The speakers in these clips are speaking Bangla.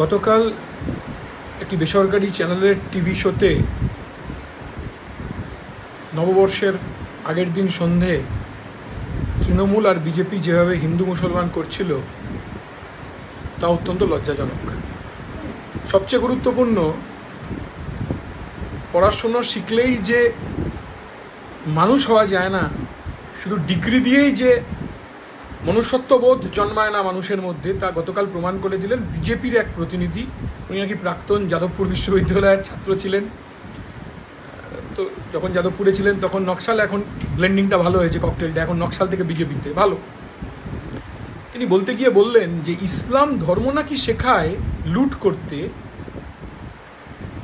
গতকাল একটি বেসরকারি চ্যানেলের টিভি শোতে নববর্ষের আগের দিন সন্ধে তৃণমূল আর বিজেপি যেভাবে হিন্দু মুসলমান করছিল, তা অত্যন্ত লজ্জাজনক। সবচেয়ে গুরুত্বপূর্ণ, পড়াশুনো শিখলেই যে মানুষ হওয়া যায় না, শুধু ডিগ্রি দিয়েই যে মনুষ্যত্ববোধ জন্মায় না মানুষের মধ্যে, তা গতকাল প্রমাণ করে দিলেন বিজেপির এক প্রতিনিধি। উনি নাকি প্রাক্তন যাদবপুর বিশ্ববিদ্যালয়ের ছাত্র ছিলেন। তো যখন যাদবপুরে ছিলেন তখন নকশাল এখন ব্লেন্ডিংটা ভালো হয়েছে, ককটেলটা এখন নকশাল থেকে বিজেপিতে, ভালো। তিনি বলতে গিয়ে বললেন যে ইসলাম ধর্ম নাকি শেখায় লুট করতে,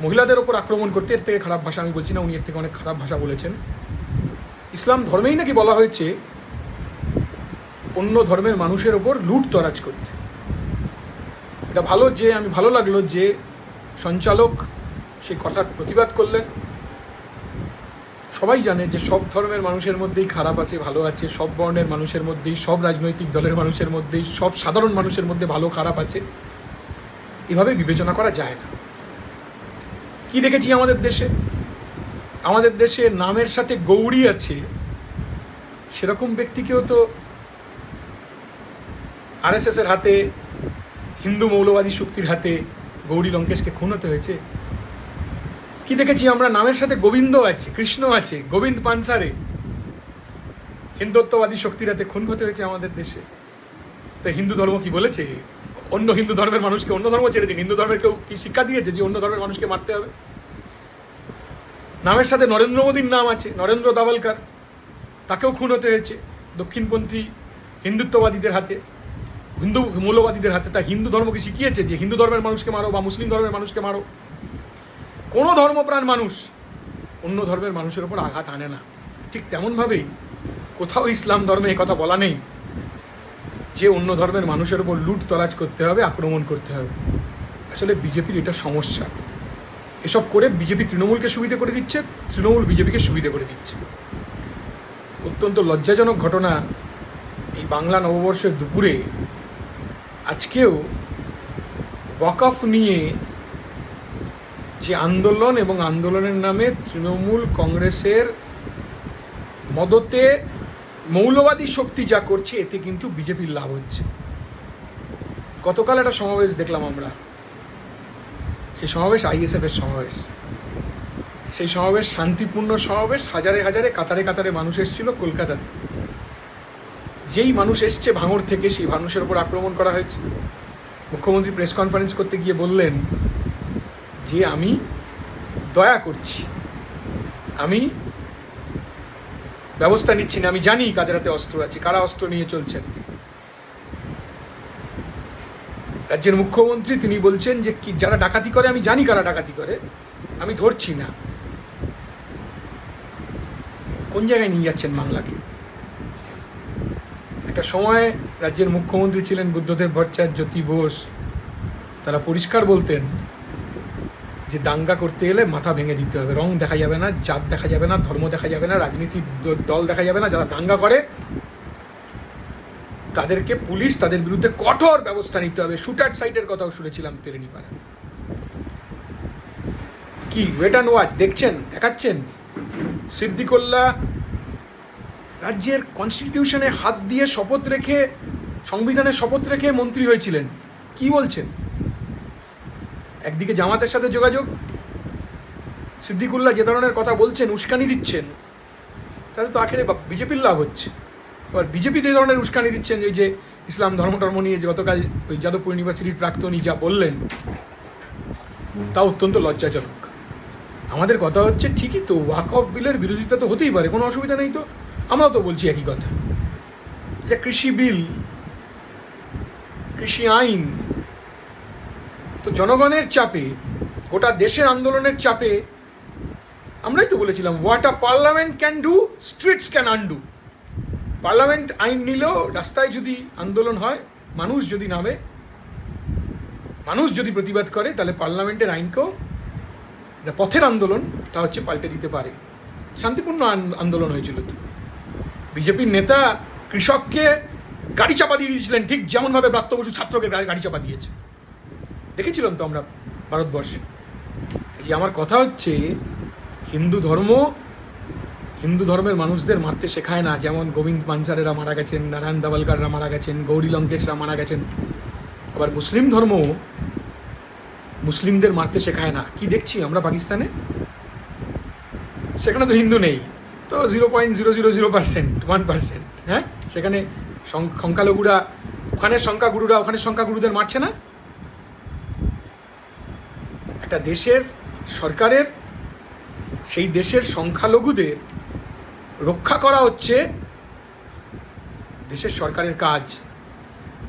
মহিলাদের ওপর আক্রমণ করতে, এর থেকে খারাপ ভাষা আমি বলছি না, উনি এর থেকে অনেক খারাপ ভাষা বলেছেন। ইসলাম ধর্মেই নাকি বলা হয়েছে অন্য ধর্মের মানুষের ওপর লুট তরাজ করতে। এটা ভালো যে, আমি ভালো লাগল যে সঞ্চালক সেই কথার প্রতিবাদ করলেন। সবাই জানে যে সব ধর্মের মানুষের মধ্যেই খারাপ আছে, ভালো আছে, সব বর্ণের মানুষের মধ্যেই, সব রাজনৈতিক দলের মানুষের মধ্যেই, সব সাধারণ মানুষের মধ্যে ভালো, খারাপ আছে। এভাবে বিবেচনা করা যায় না। কি দেখেছি আমাদের দেশে? আমাদের দেশে নামের সাথে গৌরী আছে, সেরকম ব্যক্তিকেও তো আরএসএস এর হাতে, হিন্দু মৌলবাদী শক্তির হাতে গৌরী লঙ্কেশকে খুন হতে হয়েছে। কি দেখেছি আমরা? নামের সাথে গোবিন্দ আছে, কৃষ্ণ আছে, গোবিন্দ পানসারে। হিন্দুত্ববাদী শক্তির হাতে খুন হতে হয়েছে আমাদের দেশে। তো হিন্দু ধর্ম কি বলেছে? অন্য হিন্দু ধর্মের মানুষকে অন্য ধর্ম ছেড়ে দিন। হিন্দু ধর্মের কেউ কি শিক্ষা দিয়েছে যে অন্য ধর্মের মানুষকে মারতে হবে? নামের সাথে নরেন্দ্র মোদীর নাম আছে, নরেন্দ্র দাভলকার। তাকেও খুন হতে হয়েছে দক্ষিণপন্থী হিন্দুত্ববাদীদের হাতে। হিন্দু মূল্যবাদীদের হাতে তা হিন্দু ধর্মকে শিখিয়েছে যে হিন্দু ধর্মের মানুষকে মারো বা মুসলিম ধর্মের মানুষকে মারো। কোনো ধর্মপ্রাণ মানুষ অন্য ধর্মের মানুষের ওপর আঘাত আনে না। ঠিক তেমনভাবেই কোথাও ইসলাম ধর্মে কথা বলা নেই যে অন্য ধর্মের মানুষের ওপর লুট তরাজ করতে হবে, আক্রমণ করতে হবে। আসলে বিজেপির এটা সমস্যা। এসব করে বিজেপি তৃণমূলকে সুবিধে করে দিচ্ছে, তৃণমূল বিজেপিকে সুবিধে করে দিচ্ছে। অত্যন্ত লজ্জাজনক ঘটনা এই বাংলা নববর্ষের দুপুরে আজকেও ওয়াকফ নিয়ে যে আন্দোলন এবং আন্দোলনের নামে তৃণমূল কংগ্রেসের মদতে মৌলবাদী শক্তি যা করছে, এতে কিন্তু বিজেপির লাভ হচ্ছে। গতকাল একটা সমাবেশ দেখলাম আমরা। সেই সমাবেশ আইএসএফ এর সমাবেশ। সেই সমাবেশ শান্তিপূর্ণ সমাবেশ, হাজারে হাজারে, কাতারে কাতারে মানুষ এসেছিল কলকাতাতে। যেই মানুষ এসছে ভাঙড় থেকে, সেই মানুষের উপর আক্রমণ করা হয়েছে। মুখ্যমন্ত্রী প্রেস কনফারেন্স করতে গিয়ে বললেন, যে আমি দয়া করছি, আমি ব্যবস্থা নিচ্ছি না, আমি জানি কাদের হাতে অস্ত্র আছে, কারা অস্ত্র নিয়ে চলছেন। রাজ্যের মুখ্যমন্ত্রী তিনি বলছেন যে, কি যারা ডাকাতি করে, আমি জানি কারা ডাকাতি করে, আমি ধরছি না। কোন জায়গায় নিয়ে যাচ্ছেন বাংলাকে? একটা সময় রাজ্যের মুখ্যমন্ত্রী ছিলেন বুদ্ধদেব ভট্টাচার্য জ্যোতি বোস তারা পরিষ্কার বলতেন যে দাঙ্গা করতে গেলে মাথা ভেঙে দিতে হবে। রং দেখা যাবে না, জাত দেখা যাবে না, ধর্ম দেখা যাবে না, রাজনীতির দ- দল দেখা যাবে না, যারা দাঙ্গা করে, তাদেরকে পুলিশ তাদের বিরুদ্ধে কঠোর ব্যবস্থা নিতে হবে। শুটার সাইটের কথাও শুনেছিলাম তেরেনি পাড়া কি? ওয়েট অ্যান্ড ওয়াচ দেখছেন? দেখাচ্ছেন? সিদ্দিকোল্লা রাজ্যের কনস্টিটিউশনে হাত দিয়ে শপথ রেখে সংবিধানের শপথ রেখে মন্ত্রী হয়েছিলেন। কি বলছেন? একদিকে জামাতের সাথে যোগাযোগ। সিদ্দিকুল্লাহ যে ধরনের কথা বলছেন, উস্কানি দিচ্ছেন। তাহলে তো আখেরে বিজেপির লাভ হচ্ছে। এবার বিজেপি যে ধরনের উস্কানি দিচ্ছেন, এই যে ইসলাম ধর্ম টর্ম নিয়ে যে গতকাল ওই যাদবপুর ইউনিভার্সিটির প্রাক্তনী যা বললেন, তা অত্যন্ত লজ্জাজনক। আমাদের কথা হচ্ছে ঠিকই তো ওয়াক অফ বিলের বিরোধিতা তো হতেই পারে, কোনো অসুবিধা নেই তো। আমরাও তো বলছি একই কথা। যে কৃষি বিল, কৃষি আইন। তো জনগণের চাপে, গোটা দেশের আন্দোলনের চাপে আমরাই তো বলেছিলাম what a parliament can do streets can undo parliament আইন নিলেও রাস্তায় যদি আন্দোলন হয়, মানুষ যদি নামে, মানুষ যদি প্রতিবাদ করে, তাহলে পার্লামেন্টের আইনকেও পথের আন্দোলন তা হচ্ছে পাল্টে দিতে পারে। শান্তিপূর্ণ আন্দোলন হয়েছিল তো। বিজেপির নেতা কৃষককে গাড়ি চাপা দিয়ে দিয়েছিলেন, ঠিক যেমনভাবে ব্রাত্য বসু ছাত্রকে গাড়ি চাপা দিয়েছে। দেখেছিলাম তো আমরা ভারতবর্ষে? যে আমার কথা হচ্ছে, হিন্দু ধর্ম, হিন্দু ধর্মের মানুষদের মারতে শেখায় না। যেমন গোবিন্দ পানসারেরা মারা গেছেন, নারায়ণ দাভালকাররা মারা গেছেন, গৌরী লঙ্কেশরা মারা গেছেন। আবার মুসলিম ধর্ম মুসলিমদের মারতে শেখায় না। কি দেখছি আমরা পাকিস্তানে? সেখানে তো হিন্দু নেই। তো zero point zero zero zero percent one percent হ্যাঁ? সেখানে সংখ্যালঘুরা, ওখানের সংখ্যাগুরুরা, ওখানের সংখ্যাগুরুদের মারছে না? একটা দেশের সরকারের, সেই দেশের সংখ্যালঘুদের রক্ষা করা হচ্ছে দেশের সরকারের কাজ।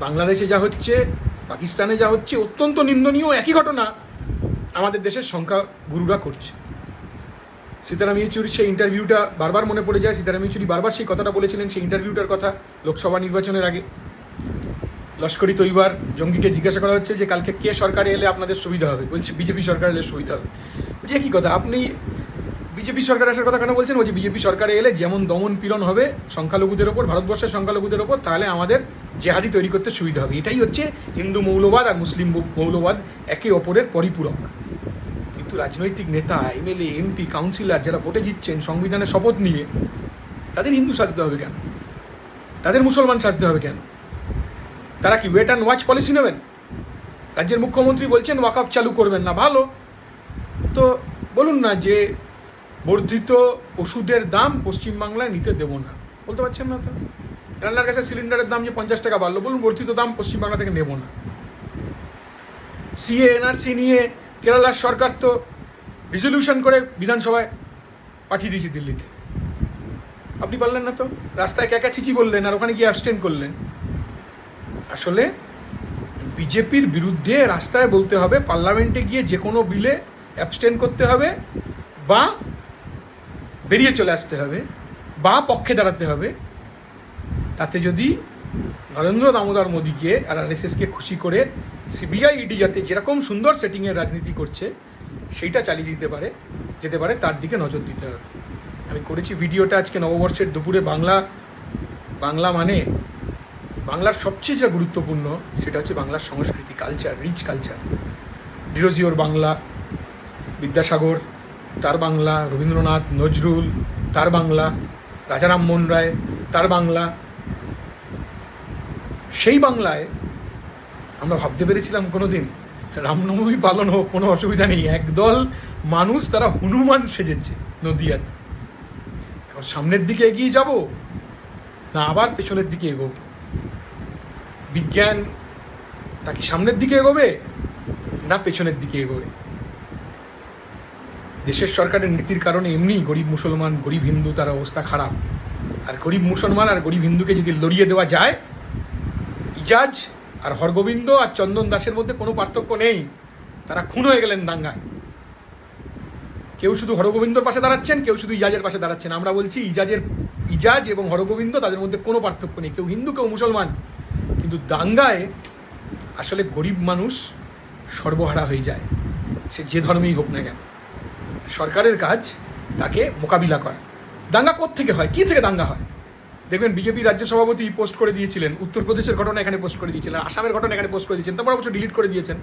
বাংলাদেশে যা হচ্ছে, পাকিস্তানে যা হচ্ছে, অত্যন্ত নিন্দনীয় একই ঘটনা আমাদের দেশের সংখ্যাগুরুরা করছে। সীতারাম ইয়েচুরির সেই ইন্টারভিউটা বারবার মনে পড়ে যায়। সীতারাম ইয়েচুরি বারবার সেই কথাটা বলেছিলেন, সেই ইন্টারভিউটার কথা লোকসভা নির্বাচনের আগে। লস্করি তৈবার জঙ্গিকে জিজ্ঞাসা করা হচ্ছে যে, কালকে কে সরকারে এলে আপনাদের সুবিধা হবে? বলছে, বিজেপি সরকার এলে সুবিধা হবে। বলছি কী কথা, আপনি বিজেপি সরকার আসার কথা কেন বলছেন? বলছি, বিজেপি সরকারে এলে যেমন দমন পীড়ন হবে সংখ্যালঘুদের ওপর, ভারতবর্ষের সংখ্যালঘুদের ওপর, তাহলে আমাদের জেহাদি তৈরি করতে সুবিধা হবে। এটাই হচ্ছে হিন্দু মৌলবাদ আর মুসলিম মৌলবাদ একে অপরের পরিপূরক। রাজনৈতিক নেতা, এমএলএ, এমপি, কাউন্সিলর যারা ভোটে জিতছেন সংবিধানের শপথ নিয়ে, তাদের হিন্দু সাজতে হবে কেন? তাদের মুসলমান সাজতে হবে কেন? তারা কি ওয়েট অ্যান্ড ওয়াচ পলিসি নেবেন? রাজ্যের মুখ্যমন্ত্রী বলছেন ওয়াকআপ চালু করবেন না। ভালো। তো বলুন না যে বর্ধিত ওষুধের দাম পশ্চিমবাংলায় নিতে দেবো না। বলতে পারছেন না তো? রান্নার গ্যাসের সিলিন্ডারের দাম যে পঞ্চাশ টাকা বাড়লো, বলুন বর্ধিত দাম পশ্চিমবাংলা থেকে নেব না। সিএ, এনআরসি নিয়ে কেরালার সরকার তো রিজলিউশন করে বিধানসভায় পাঠিয়ে দিয়েছে দিল্লিতে। আপনি পারলেন না তো? রাস্তায় ক্যাকা চিচি বললেন আর ওখানে গিয়ে অ্যাবস্টেন করলেন। আসলে বিজেপির বিরুদ্ধে রাস্তায় বলতে হবে, পার্লামেন্টে গিয়ে যে কোনো বিলে অ্যাবস্টেন করতে হবে বা বেরিয়ে চলে আসতে হবে, বা পক্ষে দাঁড়াতে হবে। তাতে যদি নরেন্দ্র দামোদর মোদীকে, আর আরএসএসকে খুশি করে সিবিআই ইডি যাতে যেরকম সুন্দর সেটিংয়ের রাজনীতি করছে, সেইটা চালিয়ে দিতে পারে, যেতে পারে তার দিকে নজর দিতে হবে। আমি করেছি ভিডিওটা আজকে নববর্ষের দুপুরে বাংলা বাংলা মানে বাংলার সবচেয়ে যা গুরুত্বপূর্ণ, সেটা হচ্ছে বাংলার সংস্কৃতি কালচার রিচ কালচার ডিরোজিওর বাংলা, বিদ্যাসাগর, তার বাংলা, রবীন্দ্রনাথ, নজরুল, তার বাংলা রাজা রামমোহন রায়, তার বাংলা সেই বাংলায় আমরা ভাবতে পেরেছিলাম কোনো দিন রামনবমী পালন হোক, কোনো অসুবিধা নেই। একদল মানুষ তারা হনুমান সেজেছে নদিয়াতে। এখন সামনের দিকে এগিয়ে যাব না আবার পেছনের দিকে এগোবো? বিজ্ঞান তা কি সামনের দিকে এগোবে না পেছনের দিকে এগোবে? দেশের সরকারের নীতির কারণে এমনি গরিব মুসলমান, গরিব হিন্দু, তার অবস্থা খারাপ। আর গরিব মুসলমান আর গরিব হিন্দুকে যদি লড়িয়ে দেওয়া যায় ইজাজ আর হরগোবিন্দ আর চন্দন দাসের মধ্যে কোনো পার্থক্য নেই। তারা খুন হয়ে গেলেন দাঙ্গায়। কেউ শুধু হরগোবিন্দর পাশে দাঁড়াচ্ছেন, কেউ শুধু ইজাজের পাশে দাঁড়াচ্ছেন। আমরা বলছি ইজাজের, ইজাজ এবং হরগোবিন্দ তাদের মধ্যে কোনো পার্থক্য নেই। কেউ হিন্দু, কেউ মুসলমান। কিন্তু দাঙ্গায় আসলে গরিব মানুষ সর্বহারা হয়ে যায়। সে যে ধর্মেই হোক না কেন। সরকারের কাজ তাকে মোকাবিলা করা। দাঙ্গা থেকে হয়? কী থেকে দাঙ্গা হয়? দেখবেন বিজেপি রাজ্য সভাপতি পোস্ট করে দিয়েছিলেন, উত্তরপ্রদেশের ঘটনা এখানে পোস্ট করে দিয়েছিলেন, আসামের ঘটনা এখানে পোস্ট করে দিয়েছেন তারপর অবশ্য ডিলিট করে দিয়েছেন।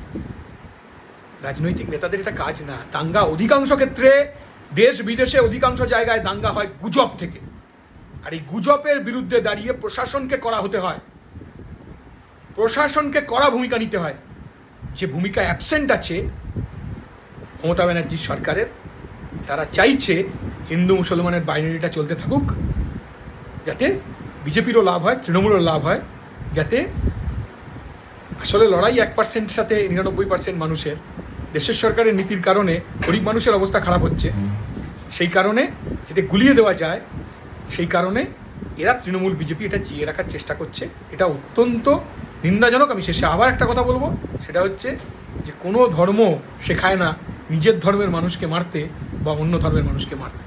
রাজনৈতিক নেতাদের এটা কাজ না। দাঙ্গা অধিকাংশ ক্ষেত্রে দেশ বিদেশে অধিকাংশ জায়গায় দাঙ্গা হয় গুজব থেকে। আর এই গুজবের বিরুদ্ধে দাঁড়িয়ে প্রশাসনকে করা হতে হয়। প্রশাসনকে কড়া ভূমিকা নিতে হয়। যে ভূমিকা অ্যাবসেন্ট আছে, মমতা ব্যানার্জির সরকারের, তারা চাইছে হিন্দু মুসলমানের বাইনারিটা চলতে থাকুক। যাতে বিজেপিরও লাভ হয় তৃণমূলেরও লাভ হয় যাতে আসলে লড়াই এক পার্সেন্ট সাথে নিরানব্বই পার্সেন্ট মানুষের দেশের সরকারের নীতির কারণে গরিব মানুষের অবস্থা খারাপ হচ্ছে। সেই কারণে যাতে গুলিয়ে দেওয়া যায় সেই কারণে এরা তৃণমূল বিজেপি এটা জিয়ে রাখার চেষ্টা করছে। এটা অত্যন্ত নিন্দাজনক। আমি শেষে আবার একটা কথা বলব সেটা হচ্ছে যে কোনো ধর্ম শেখায় না নিজের ধর্মের মানুষকে মারতে বা অন্য ধর্মের মানুষকে মারতে।